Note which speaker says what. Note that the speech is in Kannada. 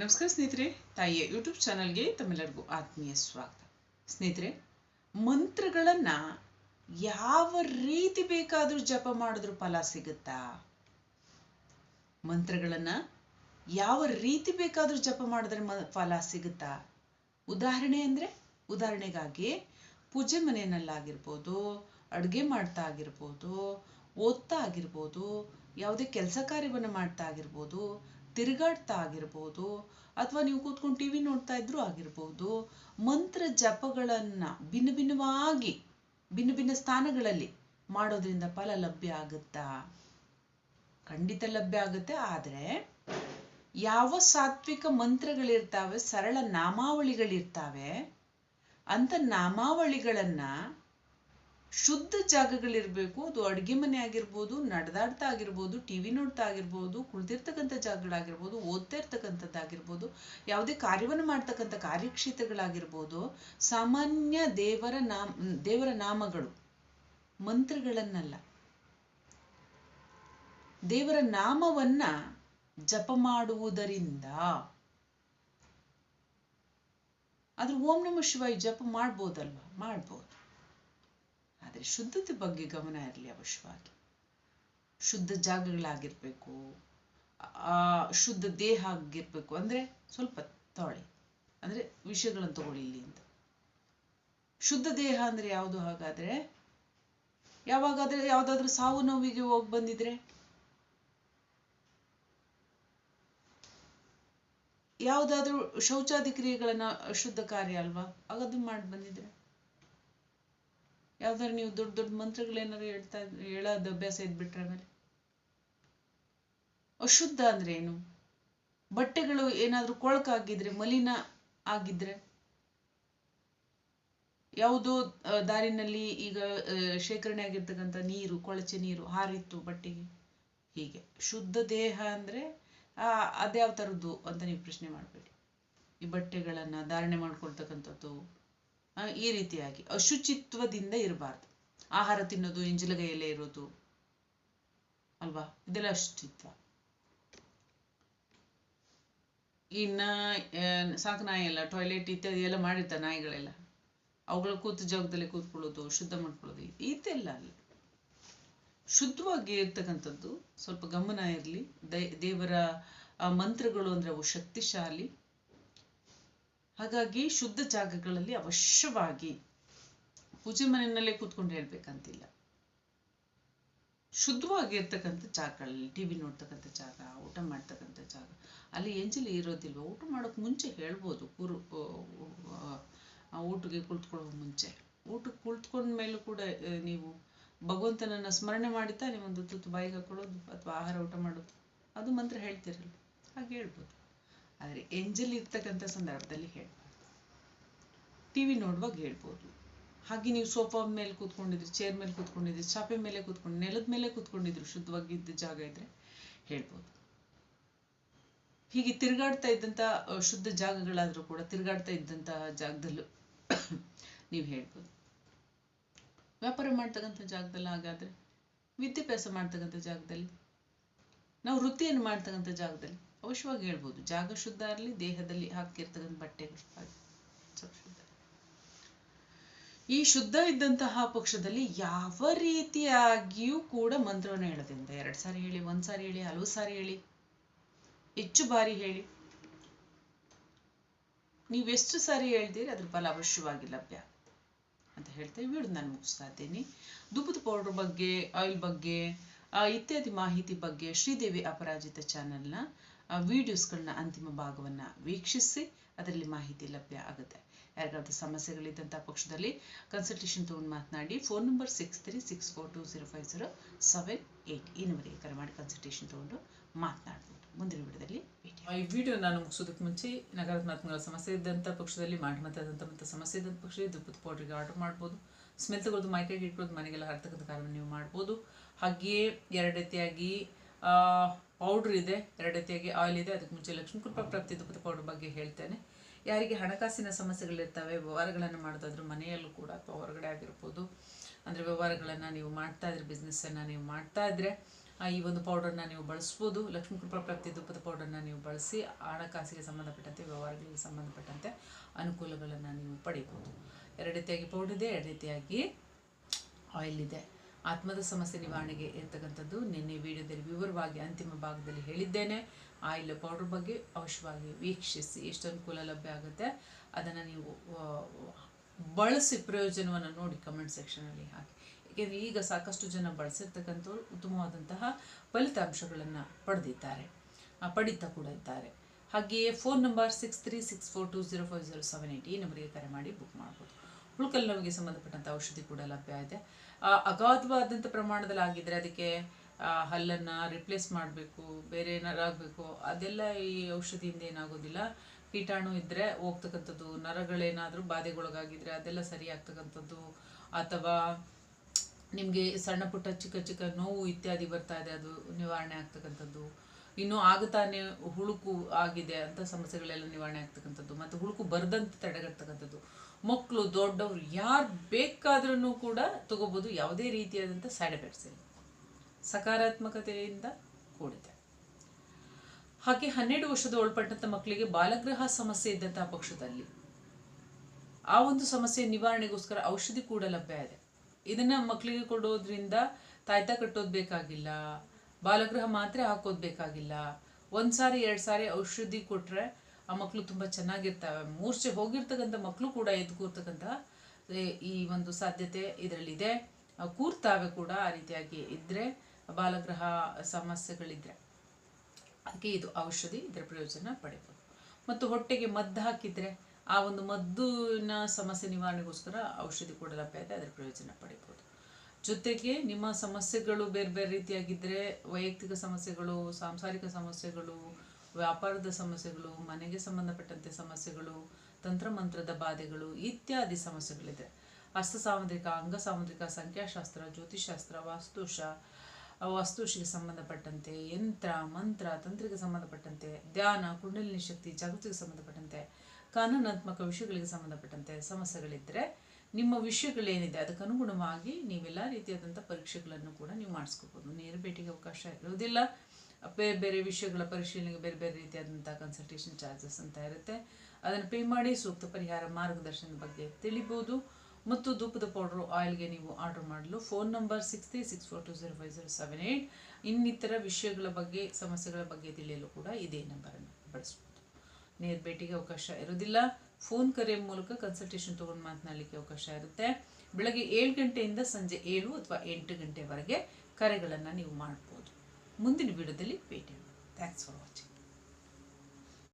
Speaker 1: ನಮಸ್ಕಾರ ಸ್ನೇಹಿತರೆ, ತಾಯಿಯ ಯೂಟ್ಯೂಬ್ ಚಾನಲ್ಗೆ ತಮ್ಮೆಲ್ಲರಿಗೂ ಆತ್ಮೀಯ ಸ್ವಾಗತ. ಸ್ನೇಹಿತರೆ, ಮಂತ್ರಗಳನ್ನ ಯಾವ ರೀತಿ ಬೇಕಾದರೂ ಜಪ ಮಾಡಿದ್ರು ಫಲ ಸಿಗುತ್ತಾ? ಮಂತ್ರಗಳನ್ನ ಯಾವ ರೀತಿ ಬೇಕಾದರೂ ಜಪ ಮಾಡಿದ್ರೆ ಫಲ ಸಿಗುತ್ತಾ? ಉದಾಹರಣೆ ಅಂದ್ರೆ, ಉದಾಹರಣೆಗಾಗಿ ಪೂಜೆ ಮನೆಯಲ್ಲಾಗಿರ್ಬೋದು, ಅಡುಗೆ ಮಾಡ್ತಾ ಆಗಿರ್ಬೋದು ಓದ್ತಾ ಆಗಿರ್ಬೋದು ಯಾವುದೇ ಕೆಲಸ ಕಾರ್ಯವನ್ನು ಮಾಡ್ತಾ ಆಗಿರ್ಬೋದು ತಿರುಗಾಡ್ತಾ ಆಗಿರ್ಬೋದು ಅಥವಾ ನೀವು ಕೂತ್ಕೊಂಡು ಟಿ ವಿ ನೋಡ್ತಾ ಇದ್ರೂ ಆಗಿರ್ಬೋದು, ಮಂತ್ರ ಜಪಗಳನ್ನ ಭಿನ್ನ ಭಿನ್ನವಾಗಿ, ಭಿನ್ನ ಭಿನ್ನ ಸ್ಥಾನಗಳಲ್ಲಿ ಮಾಡೋದ್ರಿಂದ ಫಲ ಲಭ್ಯ ಆಗುತ್ತಾ? ಖಂಡಿತ ಲಭ್ಯ ಆಗುತ್ತೆ. ಆದರೆ ಯಾವ ಸಾತ್ವಿಕ ಮಂತ್ರಗಳಿರ್ತಾವೆ, ಸರಳ ನಾಮಾವಳಿಗಳಿರ್ತಾವೆ, ಅಂತ ನಾಮಾವಳಿಗಳನ್ನ ಶುದ್ಧ ಜಾಗಗಳಿರ್ಬೇಕು, ಅದು ಅಡುಗೆ ಮನೆ ಆಗಿರ್ಬೋದು, ನಡೆದಾಡ್ತಾ ಆಗಿರ್ಬೋದು, ಟಿವಿ ನೋಡ್ತಾ ಆಗಿರ್ಬೋದು ಕುಳಿತಿರ್ತಕ್ಕಂಥ ಜಾಗಗಳಾಗಿರ್ಬೋದು, ಓದ್ತಾ ಇರ್ತಕ್ಕಂಥದ್ದಾಗಿರ್ಬೋದು, ಯಾವುದೇ ಕಾರ್ಯವನ್ನು ಮಾಡ್ತಕ್ಕಂಥ ಕಾರ್ಯಕ್ಷೇತ್ರಗಳಾಗಿರ್ಬೋದು, ಸಾಮಾನ್ಯ ದೇವರ ನಾಮ, ದೇವರ ನಾಮಗಳು, ಮಂತ್ರಗಳನ್ನಲ್ಲ. ದೇವರ ನಾಮವನ್ನ ಜಪ ಮಾಡುವುದರಿಂದ, ಆದ್ರೆ ಓಂ ನಮ ಶಿವಾಯ ಜಪ ಮಾಡ್ಬೋದಲ್ವಾ? ಮಾಡ್ಬೋದು. ಆದರೆ ಶುದ್ಧತೆ ಬಗ್ಗೆ ಗಮನ ಇರಲಿ ಅವಶ್ಯವಾಗಿ. ಶುದ್ಧ ಜಾಗಗಳಾಗಿರ್ಬೇಕು, ಆ ಶುದ್ಧ ದೇಹ ಆಗಿರ್ಬೇಕು ಅಂದ್ರೆ ಸ್ವಲ್ಪ ತೊಳೆ, ಅಂದ್ರೆ ವಿಷಯಗಳನ್ನು ತಗೊಳ್ಳಿ ಇಲ್ಲಿ ಅಂತ. ಶುದ್ಧ ದೇಹ ಅಂದ್ರೆ ಯಾವುದು ಹಾಗಾದ್ರೆ? ಯಾವಾಗಾದ್ರೆ ಯಾವ್ದಾದ್ರು ಸಾವು ನೋವಿಗೆ ಹೋಗಿ ಬಂದಿದ್ರೆ? ಯಾವುದಾದ್ರೂ ಶೌಚಾದಿ ಕ್ರಿಯೆಗಳನ್ನ ಶುದ್ಧ ಕಾರ್ಯ ಅಲ್ವಾ? ಹಾಗದು ಮಾಡಿ ಬಂದಿದ್ರೆ ಯಾವ್ದಾದ್ರು ನೀವು ದೊಡ್ಡ ದೊಡ್ಡ ಮಂತ್ರಗಳೇನಾದ್ರು ಹೇಳ್ತಾ ಹೇಳೋದು ಅಭ್ಯಾಸ ಇದ್ಬಿಟ್ರೆ ಆಮೇಲೆ. ಅಶುದ್ಧ ಅಂದ್ರೆ ಏನು? ಬಟ್ಟೆಗಳು ಏನಾದ್ರೂ ಕೊಳಕಾಗಿದ್ರೆ, ಮಲಿನ ಆಗಿದ್ರೆ? ಯಾವುದೋ ದಾರಿನಲ್ಲಿ ಈಗ ಶೇಖರಣೆ ಆಗಿರ್ತಕ್ಕಂಥ ನೀರು, ಕೊಳಚೆ ನೀರು ಹಾರಿತ್ತು ಬಟ್ಟೆಗೆ. ಹೀಗೆ. ಶುದ್ಧ ದೇಹ ಅಂದ್ರೆ, ಆ, ಅದ್ಯಾವ ಥರದ್ದು ಅಂತ ನೀವು ಪ್ರಶ್ನೆ ಮಾಡಬೇಡಿ. ಈ ಬಟ್ಟೆಗಳನ್ನ ಧಾರಣೆ ಮಾಡ್ಕೊಳ್ತಕ್ಕಂಥದ್ದು ಈ ರೀತಿಯಾಗಿ. ಅಶುಚಿತ್ವದಿಂದ ಇರಬಾರ್ದು. ಆಹಾರ ತಿನ್ನೋದು ಎಂಜಲಗೈಯಲ್ಲೇ ಇರೋದು. ಅಲ್ವಾ? ಇದೆಲ್ಲ ಅಶುಚಿತ್ವ. ಇನ್ನ ಸಾಕು ನಾಯಿ ಎಲ್ಲ ಟಾಯ್ಲೆಟ್ ಇತ್ಯಾದಿ ಎಲ್ಲ ಮಾಡಿರ್ತಾರೆ ನಾಯಿಗಳೆಲ್ಲ. ಅವುಗಳ ಕೂತು ಜಾಗದಲ್ಲಿ ಕೂತ್ಕೊಳ್ಳೋದು, ಶುದ್ಧ ಮಾಡ್ಕೊಳ್ಳೋದು, ಇದೆಲ್ಲ ಅಲ್ಲ. ಶುದ್ಧವಾಗಿ ಇರ್ತಕ್ಕಂಥದ್ದು ಸ್ವಲ್ಪ ಗಮನ ಇರಲಿ. ದೇವರ ಮಂತ್ರಗಳು ಅಂದ್ರೆ ಅವು ಶಕ್ತಿಶಾಲಿ. ಹಾಗಾಗಿ ಶುದ್ಧ ಜಾಗಗಳಲ್ಲಿ ಅವಶ್ಯವಾಗಿ ಪೂಜೆ ಮನೆಯಲ್ಲೇ ಕೂತ್ಕೊಂಡು ಹೇಳ್ಬೇಕಂತಿಲ್ಲ. ಶುದ್ಧವಾಗಿರ್ತಕ್ಕಂಥ ಜಾಗಗಳಲ್ಲಿ ಟಿವಿ ನೋಡ್ತಕ್ಕಂಥ ಜಾಗ, ಊಟ ಮಾಡ್ತಕ್ಕಂಥ ಜಾಗ, ಅಲ್ಲಿ ಎಂಜಲಿ ಇರೋದಿಲ್ವ? ಊಟ ಮಾಡೋಕೆ ಮುಂಚೆ ಹೇಳ್ಬೋದು, ಕೂರು ಊಟಕ್ಕೆ ಕುಳಿತುಕೊಳ್ಳೋ ಮುಂಚೆ. ಊಟಕ್ಕೆ ಕುಳಿತುಕೊಂಡ ಮೇಲೂ ಕೂಡ ನೀವು ಭಗವಂತನನ್ನ ಸ್ಮರಣೆ ಮಾಡಿತಾ ನೀವೊಂದು ತುತ್ತು ಬಾಯಿಗೆ ಹಾಕೊಳ್ಳೋದು ಅಥವಾ ಆಹಾರ ಊಟ ಮಾಡೋದು. ಅದು ಮಂತ್ರ ಹೇಳ್ತಿರಲ್ಲ, ಹಾಗೆ ಹೇಳ್ಬೋದು. ಆದರೆ ಎಂಜಲ್ ಇರ್ತಕ್ಕಂಥ ಸಂದರ್ಭದಲ್ಲಿ ಹೇಳ್ಬೋದು ಟಿವಿ ನೋಡುವಾಗ ಹೇಳ್ಬೋದು. ಹಾಗೆ ನೀವು ಸೋಫಾ ಮೇಲೆ ಕೂತ್ಕೊಂಡಿದ್ರಿ, ಚೇರ್ ಮೇಲೆ ಕೂತ್ಕೊಂಡಿದ್ರಿ, ಚಾಪೆ ಮೇಲೆ ಕೂತ್ಕೊಂಡು, ನೆಲದ ಮೇಲೆ ಕೂತ್ಕೊಂಡಿದ್ರು ಶುದ್ಧವಾಗಿದ್ದ ಜಾಗ ಇದ್ರೆ ಹೇಳ್ಬೋದು. ಹೀಗೆ ತಿರುಗಾಡ್ತಾ ಇದ್ದಂಥ ಶುದ್ಧ ಜಾಗಗಳಾದರೂ ಕೂಡ ತಿರುಗಾಡ್ತಾ ಇದ್ದಂತಹ ಜಾಗದಲ್ಲೂ ನೀವು ಹೇಳ್ಬೋದು. ವ್ಯಾಪಾರ ಮಾಡ್ತಕ್ಕಂಥ ಜಾಗದಲ್ಲಿ ಹಾಗಾದ್ರೆ, ವಿದ್ಯಾಭ್ಯಾಸ ಮಾಡ್ತಕ್ಕಂಥ ಜಾಗದಲ್ಲಿ, ನಾವು ವೃತ್ತಿಯನ್ನು ಮಾಡ್ತಕ್ಕಂಥ ಜಾಗದಲ್ಲಿ ಅವಶ್ಯವಾಗಿ ಹೇಳ್ಬೋದು. ಜಾಗ ಶುದ್ಧ ಇರಲಿ ದೇಹದಲ್ಲಿ ಹಾಕಿರ್ತಕ್ಕಂಥ ಬಟ್ಟೆಗಳು. ಶುದ್ಧ. ಈ ಶುದ್ಧ ಇದ್ದಂತಹ ಪಕ್ಷದಲ್ಲಿ ಯಾವ ರೀತಿಯಾಗಿಯೂ ಕೂಡ ಮಂತ್ರವನ್ನು ಹೇಳೋದ್ರಿಂದ ಎರಡು ಸಾರಿ ಹೇಳಿ, ಒಂದ್ ಸಾರಿ ಹೇಳಿ, ಹಲವು ಸಾರಿ ಹೇಳಿ. ಹೆಚ್ಚು ಬಾರಿ ಹೇಳಿ. ನೀವೆಷ್ಟು ಸಾರಿ ಹೇಳ್ತೀರಿ, ಅದ್ರ ಫಲ ಅವಶ್ಯವಾಗಿ ಲಭ್ಯ ಅಂತ ಹೇಳ್ತಾ ವಿಡಿಯೋ ನಾನು ಮುಗಿಸ್ತಾ ಇದ್ದೀನಿ. ಧೂಪದ ಪೌಡರ್ ಬಗ್ಗೆ, ಆಯಿಲ್ ಬಗ್ಗೆ ಇತ್ಯಾದಿ ಮಾಹಿತಿ ಬಗ್ಗೆ ಶ್ರೀದೇವಿ ಅಪರಾಜಿತ ಚಾನೆಲ್ನ ವಿಡಿಯೋಸ್ಗಳನ್ನ ಅಂತಿಮ ಭಾಗವನ್ನ ವೀಕ್ಷಿಸಿ ಅದರಲ್ಲಿ ಮಾಹಿತಿ ಲಭ್ಯ ಆಗುತ್ತೆ. ಯಾರಿಗಾದ್ರೂ ಸಮಸ್ಯೆಗಳಿದ್ದಂಥ ಪಕ್ಷದಲ್ಲಿ ಕನ್ಸಲ್ಟೇಷನ್ ತೊಗೊಂಡು ಮಾತನಾಡಿ phone number six three six four two zero five zero seven eight ಈ ನಂಬರಿಗೆ ಕರೆ ಮಾಡಿ ಕನ್ಸಲ್ಟೇಷನ್ ತೊಗೊಂಡು ಮಾತನಾಡ್ಬೋದು. ಮುಂದಿನ ವಿಡಿಯೋದಲ್ಲಿ ಈ ವಿಡಿಯೋ ನಾನು ಮುಗಿಸೋದಕ್ಕೆ ಮುಂಚೆ ನಕಾರಾತ್ಮಕಗಳ ಸಮಸ್ಯೆ ಇದ್ದಂಥ ಪಕ್ಷದಲ್ಲಿ ಮಾಟಮತದಂಥ ಮತ್ತು ಸಮಸ್ಯೆ ಇದ್ದಂಥ ಪಕ್ಷದಲ್ಲಿ ದುಪ್ಪದ ಪೌಡ್ರಿಗೆ ಆರ್ಡರ್ ಮಾಡ್ಬೋದು. ಸ್ಮೆಲ್ ತಗೊಳ್ಳೋದು ಮೈಕೈಗೆ ಇಟ್ಕೊಳ್ಳೋದು ಮನೆಗೆಲ್ಲ ಹರ್ತಕ್ಕಂಥ ಕಾರ್ಯವನ್ನು ನೀವು ಮಾಡ್ಬೋದು. ಹಾಗೆಯೇ ಎರಡು ರೀತಿಯಾಗಿ ಪೌಡ್ರ್ ಇದೆ ಎರಡು ರೀತಿಯಾಗಿ ಆಯಿಲ್ ಇದೆ ಅದಕ್ಕೆ ಮುಂಚೆ ಲಕ್ಷ್ಮೀ ಕೃಪಾ ಪ್ರಾಪ್ತಿ ದುಪ್ಪದ ಪೌಡ್ರ್ ಬಗ್ಗೆ ಹೇಳ್ತೇನೆ. ಯಾರಿಗೆ ಹಣಕಾಸಿನ ಸಮಸ್ಯೆಗಳಿರ್ತವೆ ವ್ಯವಹಾರಗಳನ್ನು ಮಾಡೋದಾದ್ರೂ ಮನೆಯಲ್ಲೂ ಕೂಡ ಅಥವಾ ಹೊರಗಡೆ ಆಗಿರ್ಬೋದು ಅಂದರೆ ವ್ಯವಹಾರಗಳನ್ನು ನೀವು ಮಾಡ್ತಾ ಇದ್ರೆ ಬಿಸ್ನೆಸ್ಸನ್ನು ನೀವು ಮಾಡ್ತಾ ಇದ್ರೆ ಆ, ಈ ಒಂದು ಪೌಡರ್ನ ನೀವು ಬಳಸ್ಬೋದು. ಲಕ್ಷ್ಮೀ ಕೃಪಾ ಪ್ರಾಪ್ತಿ ದುಪ್ಪದ ಪೌಡರ್ನ ನೀವು ಬಳಸಿ ಹಣಕಾಸಿಗೆ ಸಂಬಂಧಪಟ್ಟಂತೆ ವ್ಯವಹಾರಗಳಿಗೆ ಸಂಬಂಧಪಟ್ಟಂತೆ ಅನುಕೂಲಗಳನ್ನು ನೀವು ಪಡಿಬೋದು. ಎರಡು ರೀತಿಯಾಗಿ ಪೌಡರ್ ಇದೆ ಎರಡು ರೀತಿಯಾಗಿ ಆಯಿಲ್ ಇದೆ. ಆತ್ಮದ ಸಮಸ್ಯೆ ನಿವಾರಣೆಗೆ ಇರ್ತಕ್ಕಂಥದ್ದು ನಿನ್ನೆ ವಿಡಿಯೋದಲ್ಲಿ ವಿವರವಾಗಿ ಅಂತಿಮ ಭಾಗದಲ್ಲಿ ಹೇಳಿದ್ದೇನೆ. ಆಯಿಲ್ ಪೌಡರ್ ಬಗ್ಗೆ ಅವಶ್ಯವಾಗಿ ವೀಕ್ಷಿಸಿ, ಎಷ್ಟು ಅನುಕೂಲ ಲಭ್ಯ ಆಗುತ್ತೆ ಅದನ್ನು ನೀವು ಬಳಸಿ ಪ್ರಯೋಜನವನ್ನು ನೋಡಿ ಕಮೆಂಟ್ ಸೆಕ್ಷನಲ್ಲಿ ಹಾಕಿ. ಏಕೆಂದರೆ ಈಗ ಸಾಕಷ್ಟು ಜನ ಬಳಸಿರ್ತಕ್ಕಂಥವ್ರು ಉತ್ತಮವಾದಂತಹ ಫಲಿತಾಂಶಗಳನ್ನು ಪಡೆದಿದ್ದಾರೆ. ಪಡೀತಾ ಕೂಡ ಇದ್ದಾರೆ. ಹಾಗೆಯೇ phone number six three six four two zero five zero seven eight ಈ ನಂಬರಿಗೆ ಕರೆ ಮಾಡಿ ಬುಕ್ ಮಾಡ್ಬೋದು. ಉಳ್ಕಲ್ ನೋವಿಗೆ ಸಂಬಂಧಪಟ್ಟಂಥ ಔಷಧಿ ಕೂಡ ಲಭ್ಯ ಇದೆ ಅಗಾಧವಾದಂಥ ಪ್ರಮಾಣದಲ್ಲಿ ಆಗಿದ್ರೆ ಅದಕ್ಕೆ ಹಲ್ಲನ್ನು ರಿಪ್ಲೇಸ್ ಮಾಡಬೇಕು, ಬೇರೆ ಏನಾರು ಆಗಬೇಕು, ಅದೆಲ್ಲ ಈ ಔಷಧಿಯಿಂದ ಏನಾಗೋದಿಲ್ಲ. ಕೀಟಾಣು ಇದ್ದರೆ ಹೋಗ್ತಕ್ಕಂಥದ್ದು, ನರಗಳೇನಾದರೂ ಬಾಧೆಗೊಳಗಾಗಿದ್ರೆ ಅದೆಲ್ಲ ಸರಿ ಆಗ್ತಕ್ಕಂಥದ್ದು ಅಥವಾ ನಿಮಗೆ ಸಣ್ಣ ಪುಟ್ಟ ಚಿಕ್ಕ ಚಿಕ್ಕ ನೋವು ಇತ್ಯಾದಿ ಬರ್ತಾ ಇದೆ, ಅದು ನಿವಾರಣೆ ಆಗ್ತಕ್ಕಂಥದ್ದು. ಇನ್ನು ಆಗತಾನೆ ಹುಳುಕು ಆಗಿದೆ ಅಂತ ಸಮಸ್ಯೆಗಳೆಲ್ಲ ನಿವಾರಣೆ ಆಗ್ತಕ್ಕಂಥದ್ದು, ಮತ್ತು ಹುಳುಕು ಬರದಂತೆ ತಡೆಗಟ್ಟತಕ್ಕಂಥದ್ದು. ಮಕ್ಕಳು ದೊಡ್ಡವರು ಯಾರು ಬೇಕಾದ್ರೂ ಕೂಡ ತಗೋಬೋದು ಯಾವುದೇ ರೀತಿಯಾದಂಥ ಸೈಡ್ ಎಫೆಕ್ಟ್ಸ್ ಇಲ್ಲ. ಸಕಾರಾತ್ಮಕತೆಯಿಂದ ಕೂಡಿದೆ. ಹಾಗೆ ಹನ್ನೆರಡು ವರ್ಷದ ಒಳಪಟ್ಟಂತ ಮಕ್ಕಳಿಗೆ ಬಾಲಗೃಹ ಸಮಸ್ಯೆ ಇದ್ದಂತಹ ಪಕ್ಷದಲ್ಲಿ ಆ ಒಂದು ಸಮಸ್ಯೆ ನಿವಾರಣೆಗೋಸ್ಕರ ಔಷಧಿ ಕೂಡ ಲಭ್ಯ ಇದೆ. ಇದನ್ನ ಮಕ್ಕಳಿಗೆ ಕೊಡೋದ್ರಿಂದ ತಾಯ್ತ ಕಟ್ಟೋದು ಬೇಕಾಗಿಲ್ಲ ಬಾಲಗೃಹ ಮಾತ್ರೆ ಹಾಕೋದು ಬೇಕಾಗಿಲ್ಲ ಒಂದು ಸಾರಿ, ಎರಡು ಸಾರಿ ಔಷಧಿ ಕೊಟ್ಟರೆ ಆ ಮಕ್ಕಳು ತುಂಬ ಚೆನ್ನಾಗಿರ್ತವೆ. ಮೂರ್ಛೆ ಹೋಗಿರ್ತಕ್ಕಂಥ ಮಕ್ಕಳು ಕೂಡ ಎದ್ದು ಕೂರ್ತಕ್ಕಂಥ ಈ ಒಂದು ಸಾಧ್ಯತೆ ಇದರಲ್ಲಿದೆ. ಕೂರ್ತಾವೆ ಕೂಡ ಆ ರೀತಿಯಾಗಿ ಇದ್ರೆ ಬಾಲಗ್ರಹ ಸಮಸ್ಯೆಗಳಿದ್ರೆ. ಅದಕ್ಕೆ ಇದು ಔಷಧಿ, ಇದರ ಪ್ರಯೋಜನ ಪಡಿಬೋದು. ಮತ್ತು ಹೊಟ್ಟೆಗೆ ಮದ್ದು ಹಾಕಿದ್ರೆ ಆ ಒಂದು ಮದ್ದಿನ ಸಮಸ್ಯೆ ನಿವಾರಣೆಗೋಸ್ಕರ ಔಷಧಿ ಕೂಡ ಲಭ್ಯ ಇದೆ, ಅದರ ಪ್ರಯೋಜನ ಪಡಿಬೋದು. ಜೊತೆಗೆ ನಿಮ್ಮ ಸಮಸ್ಯೆಗಳು ಬೇರೆ ಬೇರೆ ರೀತಿಯಾಗಿದ್ದರೆ ವೈಯಕ್ತಿಕ ಸಮಸ್ಯೆಗಳು, ಸಾಂಸಾರಿಕ ಸಮಸ್ಯೆಗಳು, ವ್ಯಾಪಾರದ ಸಮಸ್ಯೆಗಳು, ಮನೆಗೆ ಸಂಬಂಧಪಟ್ಟಂತೆ ಸಮಸ್ಯೆಗಳು, ತಂತ್ರಮಂತ್ರದ ಬಾಧೆಗಳು ಇತ್ಯಾದಿ ಸಮಸ್ಯೆಗಳಿದೆ. ಹಸ್ತ ಸಾಮುದ್ರಿಕ, ಅಂಗ ಸಾಮುದ್ರಿಕ, ಸಂಖ್ಯಾಶಾಸ್ತ್ರ ಜ್ಯೋತಿಷಾಸ್ತ್ರ ವಾಸ್ತುಶ, ವಾಸ್ತುಶಿಗೆ ಸಂಬಂಧಪಟ್ಟಂತೆ, ಯಂತ್ರ, ಮಂತ್ರ ತಂತ್ರಿಗೆ ಸಂಬಂಧಪಟ್ಟಂತೆ, ಧ್ಯಾನ, ಕುಂಡಲಿನಿ ಶಕ್ತಿ, ಜಾಗೃತಿಗೆ ಸಂಬಂಧಪಟ್ಟಂತೆ, ಕಾನೂನಾತ್ಮಕ ವಿಷಯಗಳಿಗೆ ಸಂಬಂಧಪಟ್ಟಂತೆ ಸಮಸ್ಯೆಗಳಿದ್ದರೆ ನಿಮ್ಮ ವಿಷಯಗಳೇನಿದೆ ಅದಕ್ಕೆ ಅನುಗುಣವಾಗಿ ನೀವೆಲ್ಲ ರೀತಿಯಾದಂಥ ಪರೀಕ್ಷೆಗಳನ್ನು ಕೂಡ ನೀವು ಮಾಡಿಸ್ಕೋಬೋದು. ನೇರ ಭೇಟಿಗೆ ಅವಕಾಶ ಇರೋದಿಲ್ಲ ಬೇರೆ ಬೇರೆ ವಿಷಯಗಳ ಪರಿಶೀಲನೆಗೆ ಬೇರೆ ಬೇರೆ ರೀತಿಯಾದಂಥ ಕನ್ಸಲ್ಟೇಷನ್ ಚಾರ್ಜಸ್ ಅಂತ ಇರುತ್ತೆ. ಅದನ್ನು ಪೇ ಮಾಡಿ ಸೂಕ್ತ ಪರಿಹಾರ ಮಾರ್ಗದರ್ಶನದ ಬಗ್ಗೆ ತಿಳಿಬೋದು. ಮತ್ತು ಧೂಪದ ಪೌಡ್ರು ಆಯಿಲ್ಗೆ ನೀವು ಆರ್ಡರ್ ಮಾಡಲು phone number six three six four two zero five zero seven eight ಇನ್ನಿತರ ವಿಷಯಗಳ ಬಗ್ಗೆ, ಸಮಸ್ಯೆಗಳ ಬಗ್ಗೆ ತಿಳಿಯಲು ಕೂಡ ಇದೇ ನಂಬರನ್ನು ಬಳಸ್ಬೋದು. ನೇರ ಭೇಟಿಗೆ ಅವಕಾಶ ಇರೋದಿಲ್ಲ ಫೋನ್ ಕರೆ ಮೂಲಕ ಕನ್ಸಲ್ಟೇಷನ್ ತೊಗೊಂಡು ಮಾತನಾಡಲಿಕ್ಕೆ ಅವಕಾಶ ಇರುತ್ತೆ. ಬೆಳಗ್ಗೆ ಏಳು ಗಂಟೆಯಿಂದ ಸಂಜೆ ಏಳು ಅಥವಾ ಎಂಟು ಗಂಟೆವರೆಗೆ ಕರೆಗಳನ್ನು ನೀವು ಮಾಡ್ಬೋದು. ಮುಂದಿನ ವಿಡಿಯೋದಲ್ಲಿ ಭೇಟಿ ಥ್ಯಾಂಕ್ಸ್ ಫಾರ್ ವಾಚಿಂಗ್